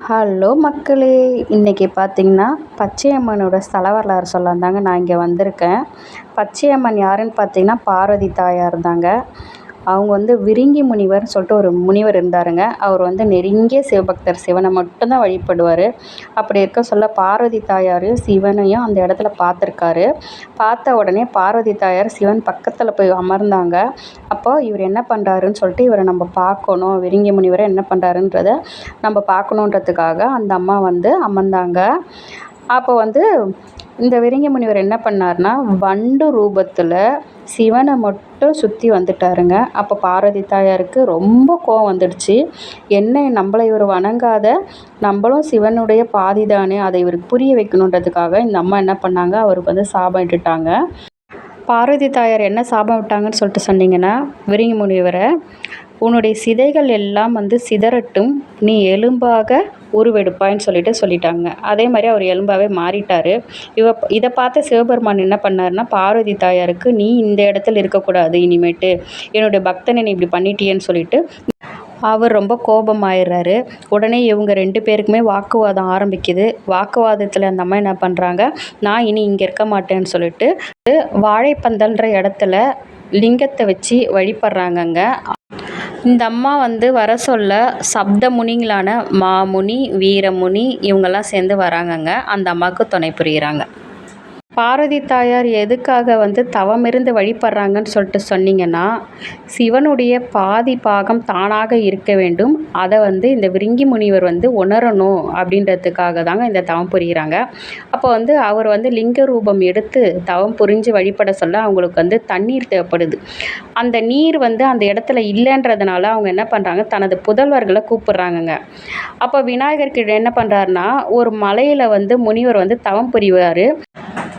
Hello மக்களே இன்றைக்கி பார்த்தீங்கன்னா பச்சையம்மனோட ஸ்தல வரலாறு சொல்லலாந்தாங்க நான் இங்கே வந்திருக்கேன். பச்சையம்மன் யாருன்னு பார்த்தீங்கன்னா பார்வதி தாயார் தாங்க அவங்க வந்து விரிங்கி முனிவர்னு சொல்லிட்டு ஒரு முனிவர் இருந்தாருங்க. அவர் வந்து நெருங்கிய சிவபக்தர். சிவனை மட்டும்தான் வழிபடுவார். அப்படி இருக்க சொல்ல பார்வதி தாயாரையும் சிவனையும் அந்த இடத்துல பார்த்துருக்காரு. பார்த்த உடனே பார்வதி தாயார் சிவன் பக்கத்தில் போய் அமர்ந்தாங்க. அப்போது இவர் என்ன பண்ணுறாருன்னு சொல்லிட்டு இவரை நம்ம பார்க்கணும். விரிங்கி முனிவரை என்ன பண்ணுறாருன்றத நம்ம பார்க்கணுன்றதுக்காக அந்த அம்மா வந்து அமர்ந்தாங்க. அப்போ வந்து இந்த விரிங்கி முனிவர் என்ன பண்ணார்னா வண்டு ரூபத்தில் சிவனை மட்டும் சுற்றி வந்துட்டாருங்க. அப்போ பார்வதி தாயாருக்கு ரொம்ப கோவம் வந்துடுச்சு. என்ன நம்மளை இவர் வணங்காத நம்மளும் சிவனுடைய பாதி தானே அதை இவருக்கு புரிய வைக்கணுன்றதுக்காக இந்த அம்மா என்ன பண்ணாங்க அவருக்கு வந்து சாபம் இட்டுட்டாங்க. பார்வதி தாயார் என்ன சாபம் விட்டாங்கன்னு சொல்லிட்டு சொன்னீங்கன்னா விரிங்க முனிவரை உன்னுடைய சிதைகள் எல்லாம் வந்து சிதறட்டும். நீ எலும்பாக உருவெடுப்பாய்ன்னு சொல்லிட்டு சொல்லிட்டாங்க. அதே மாதிரி அவர் எலும்பாகவே மாறிட்டார். இவ இதை பார்த்த சிவபெருமான் என்ன பண்ணாருன்னா பார்வதி தாயாருக்கு நீ இந்த இடத்துல இருக்கக்கூடாது இனிமேட்டு. என்னுடைய பக்தனை நீ இப்படி பண்ணிட்டியேன்னு சொல்லிட்டு அவர் ரொம்ப கோபமாயிடுறாரு உடனே இவங்க ரெண்டு பேருக்குமே வாக்குவாதம் ஆரம்பிக்குது. வாக்குவாதத்தில் அந்த அம்மா என்ன பண்ணுறாங்க நான் இனி இங்கே இருக்க மாட்டேன்னு சொல்லிட்டு வாழைப்பந்தல்ன்ற இடத்துல லிங்கத்தை வச்சு வழிபடுறாங்கங்க. இந்த அம்மா வந்து வர சொல்ல சப்த முனிங்களான மாமுனி வீரமுனி இவங்கெல்லாம் சேர்ந்து வராங்கங்க. அந்த அம்மாவுக்கு துணை புரிகிறாங்க பார்வதி தாயார் எதுக்காக வந்து தவமிருந்து வழிபடுறாங்கன்னு சொல்லிட்டு சொன்னீங்கன்னா சிவனுடைய பாதி பாகம் தானாக இருக்க வேண்டும். அதை வந்து இந்த விருங்கி முனிவர் வந்து உணரணும் அப்படின்றதுக்காக தாங்க இந்த தவம் புரிகிறாங்க அப்போ வந்து அவர் வந்து லிங்க ரூபம் எடுத்து தவம் புரிஞ்சு வழிபட சொல்ல அவங்களுக்கு வந்து தண்ணீர் தேவைப்படுது. அந்த நீர் வந்து அந்த இடத்துல இல்லைன்றதுனால அவங்க என்ன பண்ணுறாங்க தனது புதல்வர்களை கூப்பிடுறாங்கங்க. அப்போ விநாயகர்கிட்ட என்ன பண்ணுறாருனா ஒரு மலையில் வந்து முனிவர் வந்து தவம் புரிவார்.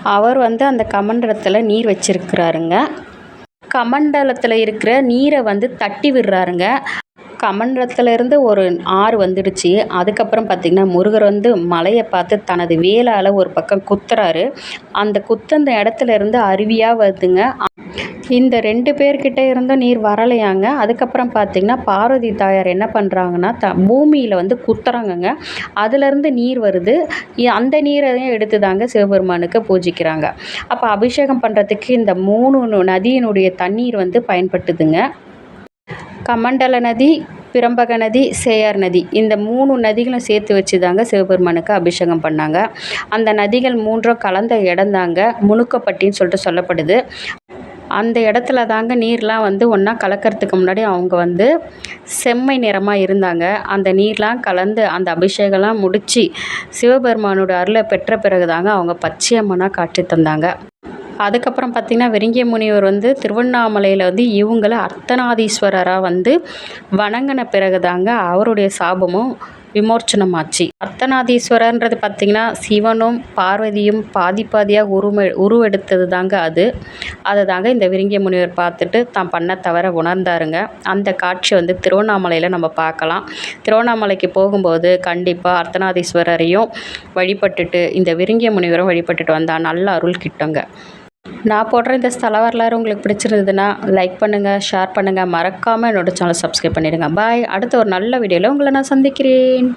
அவர் வந்து அந்த கமண்டலத்தில் நீர் வச்சிருக்கிறாருங்க. கமண்டலத்தில் இருக்கிற நீரை வந்து தட்டி விடுறாருங்க. கமண்டலத்துலேருந்து ஒரு ஆறு வந்துடுச்சு. அதுக்கப்புறம் பார்த்திங்கன்னா முருகர் வந்து மலையை பார்த்து தனது வேலால் ஒரு பக்கம் குத்துறாரு. அந்த குத்தந்த இடத்துல இருந்து அருவியாக வருதுங்க. இந்த ரெண்டு பேர்கிட்ட இருந்தும் நீர் வரலையாங்க. அதுக்கப்புறம் பார்த்திங்கன்னா பார்வதி தாயார் என்ன பண்ணுறாங்கன்னா த பூமியில் வந்து குத்துறாங்கங்க. அதுலேருந்து நீர் வருது. அந்த நீரையும் எடுத்து தாங்க சிவபெருமானுக்கு பூஜிக்கிறாங்க. அப்போ அபிஷேகம் பண்ணுறதுக்கு இந்த மூணு நதியினுடைய தண்ணீர் வந்து பயன்பட்டுதுங்க. கமண்டல நதி பிரம்பக நதி சேயார் நதி. இந்த மூணு நதிகளும் சேர்த்து வச்சு தாங்க சிவபெருமானுக்கு அபிஷேகம் பண்ணாங்க. அந்த நதிகள் மூன்றும் கலந்த இடம் தாங்க முணுக்கப்பட்டின்னு சொல்லிட்டு சொல்லப்படுது. அந்த இடத்துல தாங்க நீர்லாம் வந்து ஒன்றா கலக்கிறதுக்கு முன்னாடி அவங்க வந்து செம்மை நிறமாக இருந்தாங்க. அந்த நீர்லாம் கலந்து அந்த அபிஷேகம்லாம் முடித்து சிவபெருமானோட அருளை பெற்ற பிறகு தாங்க அவங்க பச்சையம்மனாக காட்சி தந்தாங்க. அதுக்கப்புறம் பார்த்திங்கன்னா வெறிங்கிய முனிவர் வந்து திருவண்ணாமலையில் வந்து இவங்கள அர்த்தநாதீஸ்வரராக வந்து வணங்கின பிறகு தாங்க அவருடைய சாபமும் விமோர்ச்சனமாச்சு. அர்த்தநாதீஸ்வரர்ன்றது பார்த்திங்கன்னா சிவனும் பார்வதியும் பாதி பாதியாக உருவ உருவெடுத்தது தாங்க அது. அதை தாங்க இந்த விருங்கிய முனிவர் பார்த்துட்டு தான் பண்ண தவிர உணர்ந்தாருங்க. அந்த காட்சி வந்து திருவண்ணாமலையில் நம்ம பார்க்கலாம். திருவண்ணாமலைக்கு போகும்போது கண்டிப்பாக அர்த்தநாதீஸ்வரரையும் வழிபட்டுட்டு இந்த விருங்கிய முனிவரும் வழிபட்டுட்டு வந்தால் நல்ல அருள் கிட்டங்க. நான் போடுற இந்த ஸ்தல வரலாறு உங்களுக்கு பிடிச்சிருந்ததுன்னா லைக் பண்ணுங்கள் ஷேர் பண்ணுங்கள் மறக்காமல் என்னோடய சேனல் சப்ஸ்கிரைப் பண்ணிடுங்க. பாய் அடுத்த ஒரு நல்ல வீடியோவில் உங்களை நான் சந்திக்கிறேன்.